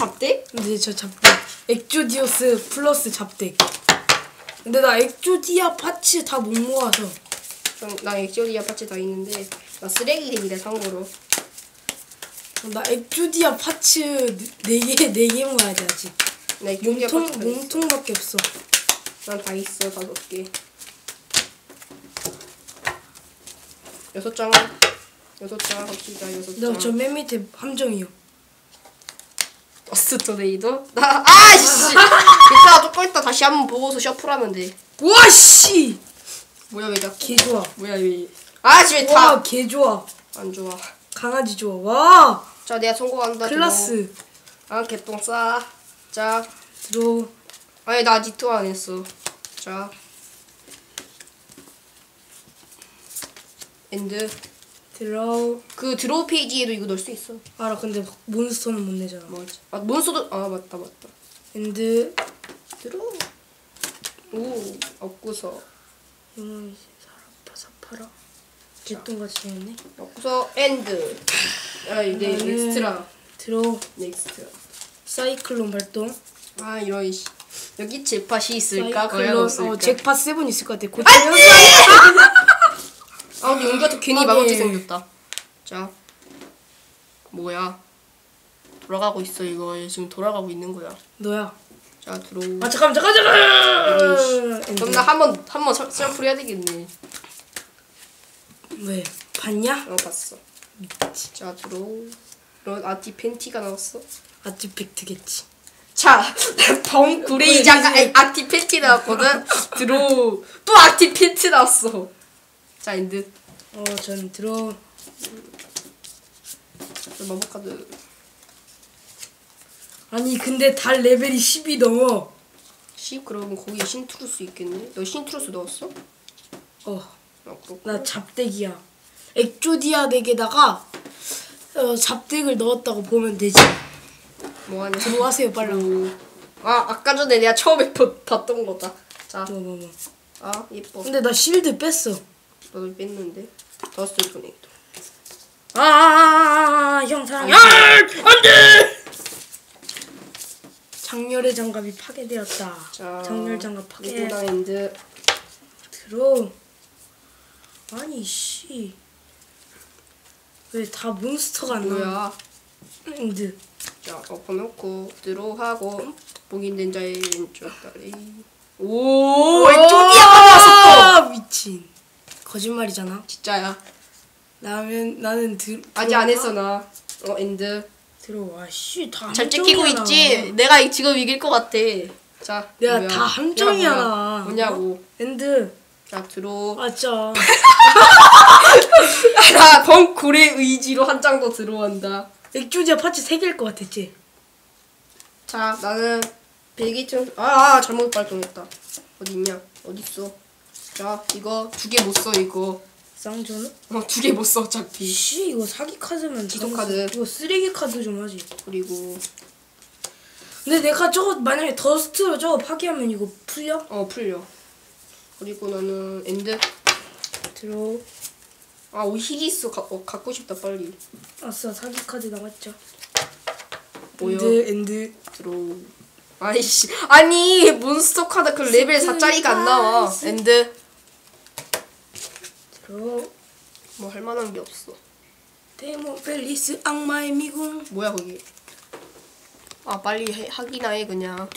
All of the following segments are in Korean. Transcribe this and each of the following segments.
잡대? 근데 저 잡덱 엑조디오스 플러스 잡덱 근데 나 엑조디아 파츠 다 못 모아서 그럼 나 엑조디아 파츠 다 있는데 나 쓰레기들이래 참고로. 나 엑조디아 파츠 4개, 4개 모아야 돼 아직 나 엑조디아 몸통, 파츠 다. 몸통밖에 없어 난 다 있어 다섯 개. 여섯 장. 여섯 장 합시다 여섯 장. 나저 맨 밑에 함정이요 어스 토네이도? 나 아이씨. 이따 조금 있다 다시 한번 보고서 셔플하면 돼. 와씨 뭐야 왜 자꾸? 개 좋아 뭐야 왜? 아와 다. 개 좋아 안 좋아. 강아지 좋아 와 자 내가 성공한다. 클라스 아 개똥 싸. 자. 들어 아니 나 아직 투안 했어. 자. 엔드. 들어 그 드로우 페이지에도 이거 넣을 수 있어. 알아 근데 몬스터는 못 내잖아 뭐지? 아 몬스터도 아 맞다 맞다. 엔드 드로우. 오 없구서. 영웅이 사라파 사파라 개똥같이 생겼네 없구서 엔드. 아 이제 넥스트라. 들어 넥스트. 사이클론 발동 아 이런 씨. 여기 jet팟이 있을까? 과연 없을까? 어 잭팟 세븐 있을 것 같아 고치 아 근데 용기가 괜히 아, 마법지 예. 생겼다. 자. 뭐야? 돌아가고 있어 이거 지금 돌아가고 있는 거야. 너야 자 들어오. 아 잠깐만 잠깐 잠깐 그럼 나 한번 한번 셀프 해야 되겠네. 왜 봤냐? 어 봤어. 자 들어오. 이런 아티 팬티가 나왔어. 아티 팩트겠지 자, 범 구레이자가 아티 팬티 나왔거든. 들어오. 또 아티 팬티 나왔어. 자 엔드. 어 전 들어 마법 카드. 아니 근데 달 레벨이 10이 넘어 10 그러면 거기 신트루스 있겠네. 너 신트루스 넣었어? 어나 아 그렇고. 잡덱이야 엑조디아 덱에다가 어, 잡덱을 넣었다고 보면 되지 뭐하냐? 들어와세요 빨리 아 아까 전에 내가 처음에 보- 봤던 거다. 자, 뭐 뭐 뭐 아 예뻐. 근데 나 실드 뺐어 너도 뺐는데. 더스트 토네이도. 아형 사랑해 아, 안돼 장렬의 장갑이 파괴되었다 자, 장렬 장갑 파괴 리고다 엔드. 들어 아니 씨 왜 다 몬스터가 안 나와 뭐야? 엔드 자, 엎어놓고 드로우하고 복인된 자의 왼쪽 다리. 오, 왼쪽이야 나왔어 미친 거짓말이잖아 또. 진짜야. 나는 나는 들 아직 안 했어 나. 어 엔드. 들어와 씨다 잘 찍히고 있지. 내가 지금 이길 것 같아. 자, 내가 뭐야? 다 함정이야, 뭐야. 뭐냐고. 엔드 자, 드로우. 아짜 나 벙굴의 의지로 한 장 더 들어간다. 액조디아 파츠 3개일 것 같았지 자, 나는 배기층 아, 아 잘못 발동했다. 어디 있냐? 어디 있어? 자, 이거 두 개 못 써 이거. 쌍조는? 어, 두 개 못 써 어차피. 씨 이거 사기 카드면 지속 다- 카드. 이거 쓰레기 카드 좀 하지 그리고 근데 내가 저거 만약에 더스트로 저거 파괴하면 이거 풀려? 어 풀려. 그리고 나는 엔드. 들어 아, 오 히리스 가, 어, 갖고 싶다 빨리. 아싸 사기 카드 나왔죠 뭐야? 엔드 엔드 들어. 아이씨, 아니 몬스터 카드 그 레벨 4짜리가 안 나와. 엔드. 들어 뭐할 만한 게 없어. 데몬 펠리스 악마의 미궁 뭐야 거기? 아 빨리 해, 하기나 해 그냥.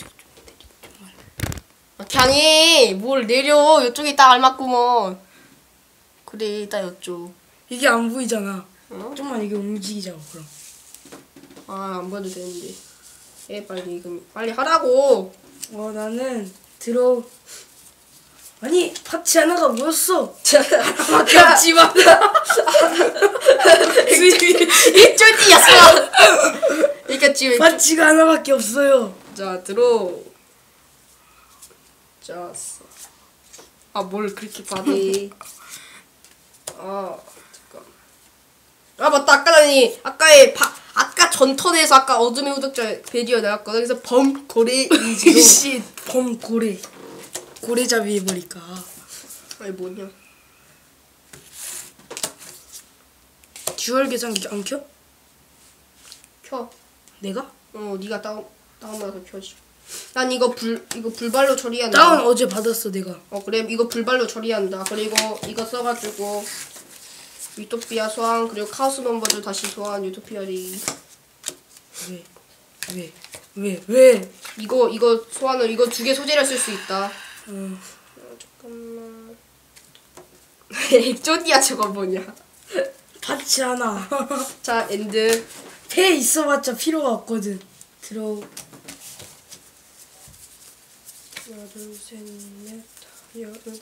아, 해. 뭘 내려. 이쪽이 딱 알맞구먼. 그래, 딱 이쪽. 이게 안 보이잖아 어? 좀만 이게 움직이자고 그럼 아, 안 봐도 되는데. 해 빨리 그럼 빨리 하라고. 어 나는 들어 아니 파츠 하나가 뭐였어 밖에 없지만. 이쪽이었어. 그러니까 지금 파츠가 하나밖에 없어요 자 들어. 자. 아뭘 그렇게 받이? 아 잠깐. 아 맞다 아까 전에 아까의 바, 아까 전턴에서 아까 어둠의 후덕자 베디어 나왔거든. 그래서 범 고래 이지로. 씨, 범 고래. 고래잡이 해버릴까. 아니 뭐냐? 듀얼 계산기 안 켜? 켜. 내가? 어 네가 다운 다운받아서 켜지. 난 이거 불 이거 불발로 처리한다. 다운 어제 받았어 내가. 어 그래 이거 불발로 처리한다. 그리고 이거 써가지고 유토피아 소환 그리고 카오스 넘버즈 다시 소환 유토피아 리 왜? 왜? 왜? 왜? 이거 이거 소환을 이거 두 개 소재를 쓸 수 있다. 어. 어, 잠깐만. 액조디아 저거 뭐냐? 받지 않아. 자 엔드 배 있어봤자 필요가 없거든. 들어. 하나 둘셋넷 여섯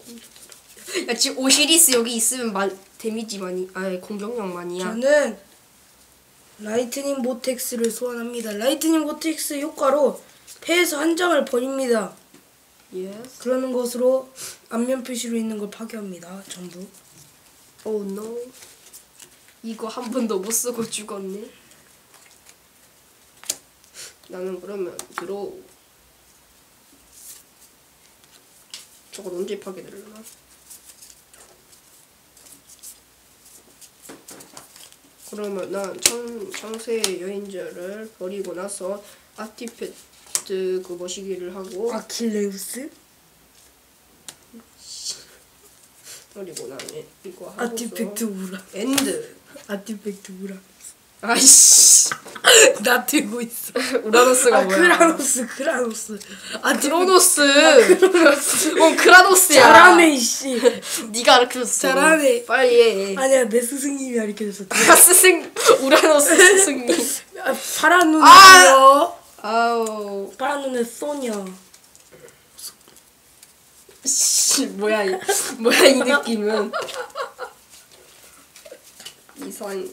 야 지금 오시리스 여기 있으면 만 데미지 많이 아 공격력 많이야. 저는 라이트닝 보텍스를 소환합니다. 라이트닝 보텍스 효과로 폐에서 한 장을 버립니다. 예스. 그러는 것으로 안면 표시로 있는 걸 파괴합니다. 전부. 오 노. 이거 한 번도 못 쓰고 죽었네. 나는 그러면 들어. 저거 언제 파괴되려나? 그러면 난 청, 청세의 여인자를 버리고 나서 아티팩트 그 머시기를 하고 아킬레우스? 그리고 나는 이거 하고서 아티팩트 우라. 엔드 아티팩트 우라. 아이씨 나 들고 있어. 우라노스가 아 뭐야? 크라노스 크라노스. 아티팩트 크로노스. 어 크라노스야. 잘하네 이씨. 네가 가르쳐줬어. 잘하네. 빨리 해. 아니야 내 스승님이 가르쳐줬어. 아, 스승 우라노스 스승님. 아, 파란 눈에 아! 아우 파란 눈에 소녀. 씨 뭐야 이 뭐야 이 느낌은. 이상.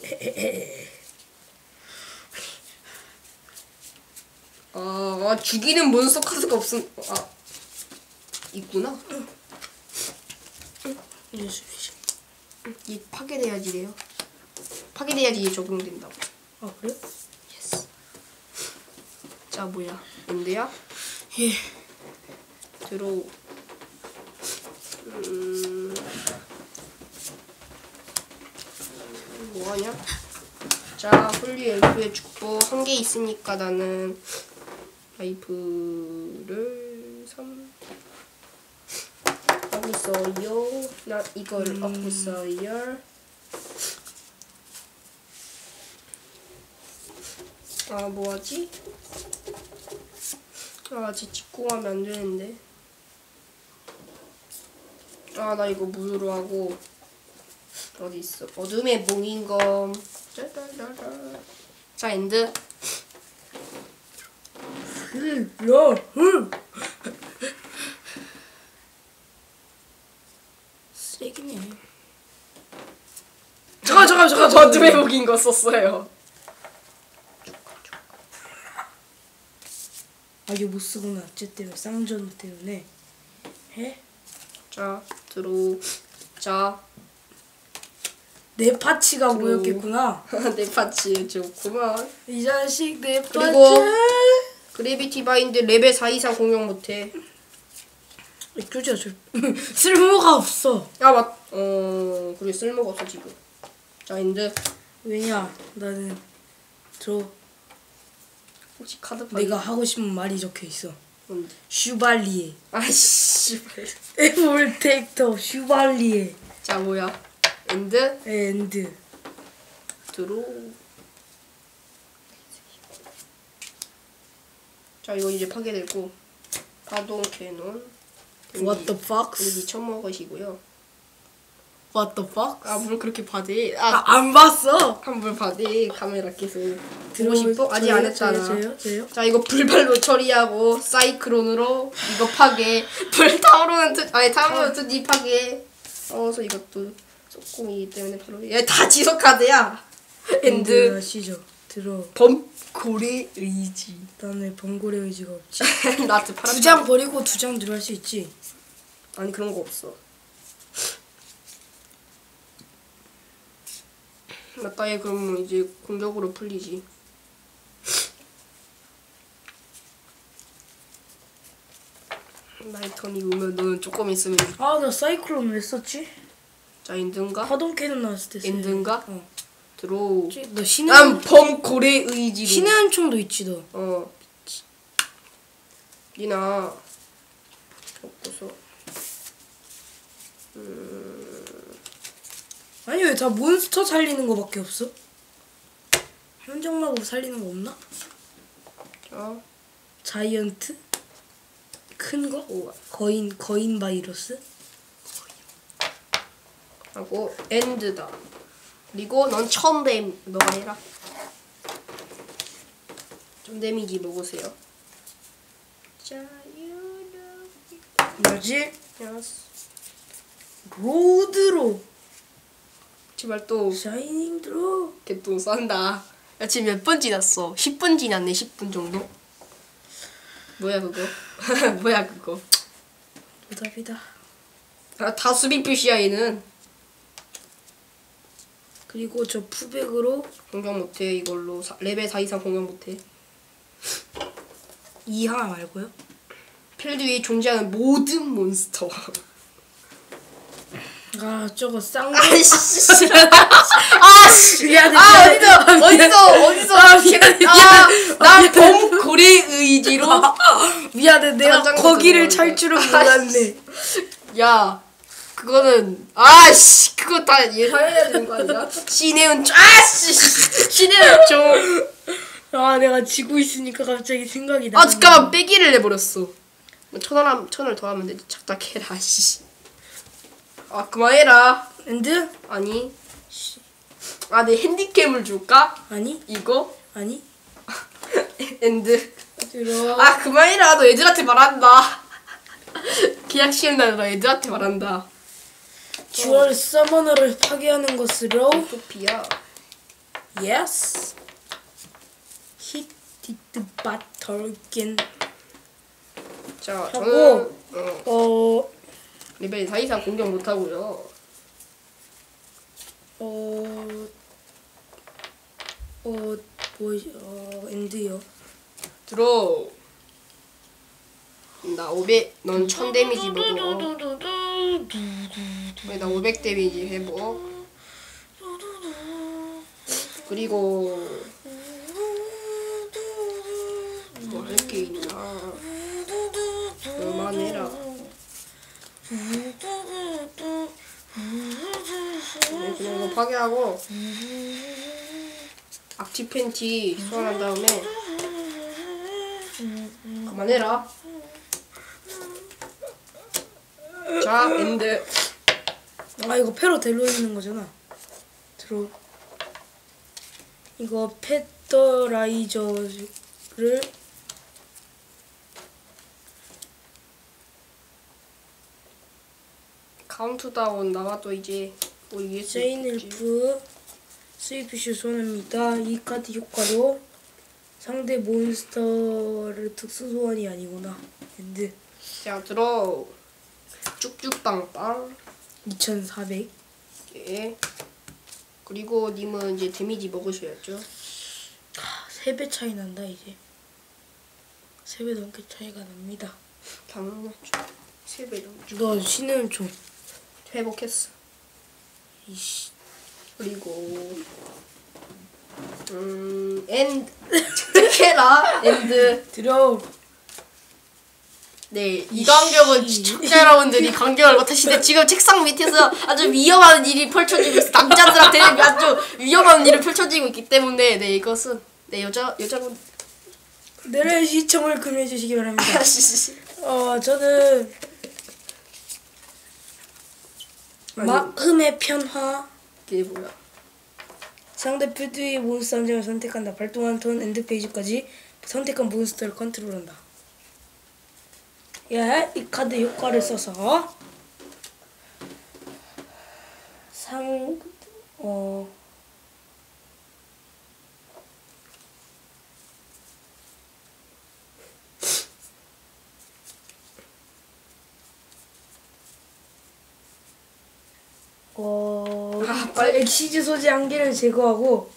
아, 아 죽이는 몬스터 카드가 없음. 아 있구나. 이 파괴돼야지 돼요. 파괴돼야지 이게 적용된다고. 아 그래? 예스. 자 뭐야? 엔드야? 예. 들어. 음. 뭐하냐? 자 홀리 엘프의 축복 한 개 있으니까 나는 라이프를 3 하고 있어요. 나 이걸 하고 있어요. 아 뭐하지? 아, 쟤 직공하면 안 되는데. 아, 나 이거 무효로 하고. 어디 있어? 어둠의 몽인 검. 짜라라라. 자, 엔드. 야, 응. 쓰레기네. 잠깐 잠깐 잠깐 잠깐. 어둠의 몽인검 썼어요. 아 이게 못 쓰구나. 어쨌든 쌍전 때문에. 해? 자, 들어. 자, 내 파치가 모였겠구나. 내 파츠 좋구만. 이 자식 내. 그리고 그래비티 바인드 레벨 4 이상 공격 못해. 쪼지야 저 쓸모가 없어. 야, 맞, 어, 그래, 쓸모가 없어, 지금. 자, 엔드. 왜냐 나는 저 혹시 카드 바인드? 내가 하고 싶은 말이 적혀 있어. 뭔데? 슈발리에. 아이씨. 에볼텍터 슈발리에. 자 뭐야 엔드 앤드. 들어 자 이거 이제 파괴되고 파동 캐논 What the fuck? 여기 처먹으시고요 What the fuck? 아뭘 그렇게 받이 아, 아 안 봤어. 한물 받이 카메라 계속 보고 싶어? 아직 안 했잖아 저요? 저요? 자 이거 불발로 처리하고 사이클론으로 이거 파괴 불 타오르는 뜻 아니 타오르는 뜻이 파괴 어서 이것도 조금이기 때문에 바로 얘다 지속 카드야 엔드 시죠. 들어. 범고래 의지 나는 번골의 의지가 없지. 나한테 팔아 두장 버리고 두 장 들어갈 수 있지. 아니 그런 거 없어 얘 그러면 이제 공격으로 풀리지 나의 턴이 오면 너는 조금 있으면 아, 나 사이클론 왜 썼지? 자 엔드인가? 파동 캐논 나왔을 때. 돼. 어. 들어. 너 신의 난 범고래 의지로. 신의 한 총도 있지 너. 어. 니나 없어서 아니 왜 다 몬스터 살리는 거밖에 없어? 함정 마법 살리는 거 없나? 자 자이언트? 큰 거? 오 거인 거인 바이러스? 하고 엔드다. 그리고 넌 천댐 너가 해라. 좀 데미지 먹으세요. 자유로 뭐지? 로드로 제발 또 샤이닝 드로 개똥 싼다. 야 지금 몇 분 지났어? 10분 지났네 10분 정도? 뭐야 그거? 뭐야 그거? 노답이다. 아, 다 수비 표시야 얘는. 그리고 저 푸백으로 공격 못해 이걸로 사- 레벨 4 이상 공격 못해. 이하 말고요. 필드 위에 존재하는 모든 몬스터. 아 저거 쌍둥이 아이씨. 아씨. 미안해, 아 미안해. 어디서 어디서 어디서. 아, 미안해. 아난 범고래 의지로. 미안해 내가 거기를 찰. 줄은 아이씨. 몰랐네. 야 그거는 아씨 그거 다 예상해야 되는 거 아니야? 좀- 아씨 신혜은 좀. 아 내가 지고 있으니까 갑자기 생각이 나. 아 잠깐만 빼기를 내버렸어. 천을 함- 천을 더하면 되지 착각해라 씨. 아 그만해라. 엔드? 아니. 아내 핸디캠을 줄까? 아니 이거 아니 엔드. 들어. 아 그만해라 너 애들한테 말한다. 계약 시험 날너 애들한테 말한다. 주얼 서머너를 파괴하는 것으로 토피야. 예스. 히티트 바털겐 자 하고. 저는 어, 어. 레벨 4 이상 공격 못 하고요. 어, 어, 뭐, 어, 엔드요. 들어. 나 500, 넌 1000 데미지 먹어. 나500 데미지 해보. 그리고 뭐 할 게 있나? 그만해라. 네, 이거 파괴하고 악티 팬티 소환한 다음에 그만해라. 자, 엔드. 아, 이거 패로 데려 있는 거잖아. 들어. 이거 페더라이저를 카운트다운 나와도 이제 뭐 있겠지. 엘프 스위피쉬 소환합니다. 이 카드 효과로 상대 몬스터를 특수 소환이 아니구나. 엔드 자, 들어. 쭉쭉 빵빵. 2400. 예. 그리고 님은 이제 데미지 먹으셔야죠. 3배 차이 난다 이제. 3배 넘게 차이가 납니다. 당연하죠. 세배 넘죠. 너 신은 좀 회복했어. 이씨. 그리고 음 엔드 해라 엔드 들어. 네이 간격은. 시청자 여러분들이 간격을 못하시는데 지금 책상 밑에서 아주 위험한 일이 펼쳐지고 있어 남자들한테 아주 위험한 일이 펼쳐지고 있기 때문에 네 이것은 네 여자 여자분 내래 시청을 금해 주시기 바랍니다. 아시시 어 저는 마음의 편화 이게 뭐야 상대 필드의 몬스터 한 장을 선택한다. 발동한 턴 엔드 페이지까지 선택한 몬스터를 컨트롤한다. 예, 이 카드 효과를 써서 상 어. 엑시즈 소재 한 개를 제거하고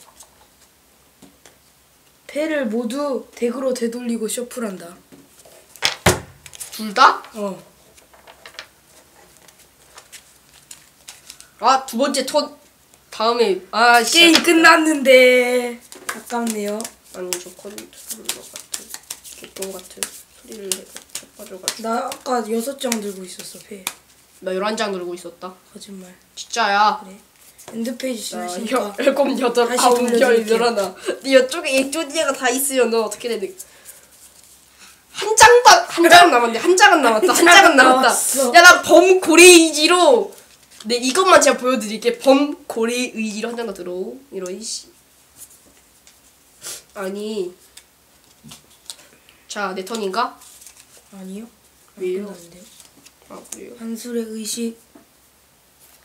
패를 모두 덱으로 되돌리고 셔플한다. 둘 다? 어. 아 두 번째 턴 다음에 아 게임 진짜 끝났는데 아깝네요. 아니 저 컴퓨터 같은 개똥 같은 소리를 자빠져가지고 나 아까 여섯 장 들고 있었어 패. 나 11장 들고 있었다 거짓말. 진짜야 그래. 엔드 페이지 나 싫으니까 일곱 여덟 다시 아홉 열 돌려드릴게요. 열하나. 이쪽에 이쪽에가 다 있으면 너 어떻게 되는 한 장도 한 장은 남았는데 한 장은 남았다. 한 장은 남았다. 남았어. 야나범 고래 의지로. 네 이것만 제가 보여드릴게. 범 고래 의지로 한 장더 들어. 이런 씨. 아니. 자 내 턴인가? 아니요. 안 왜요? 끝났는데요. 아 그래요? 한술의 의식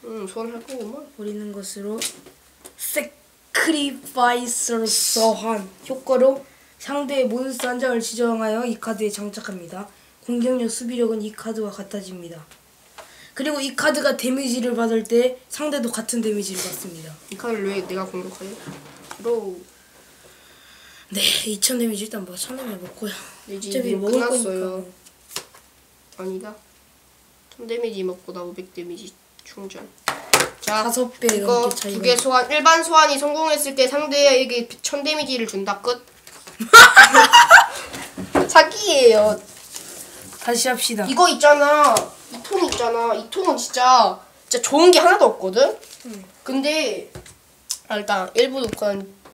음 소환할 거구만 버리는 것으로 세크리파이스를 써한 효과로 상대의 몬스터 한 장을 지정하여 이 카드에 장착합니다. 공격력, 수비력은 이 카드와 같아집니다. 그리고 이 카드가 데미지를 받을 때 상대도 같은 데미지를 받습니다. 이 카드를 왜 내가 공격해 들어 네, 2000 데미지 일단 뭐 1000 데미지 먹고요. 이제 어차피 먹을 끝났어요. 거니까. 아니다. 1000 데미지 먹고 나 500 데미지 충전. 자, 다섯 배 이거 넘게 차이가 두개 소환 일반 소환이 성공했을 때 상대에게 1000 데미지를 준다 끝. 사기예요. 다시 합시다. 이거 있잖아. 이 통 있잖아. 이 통은 진짜 진짜 좋은 게 하나도 없거든. 근데 아, 일단 일부 녹화는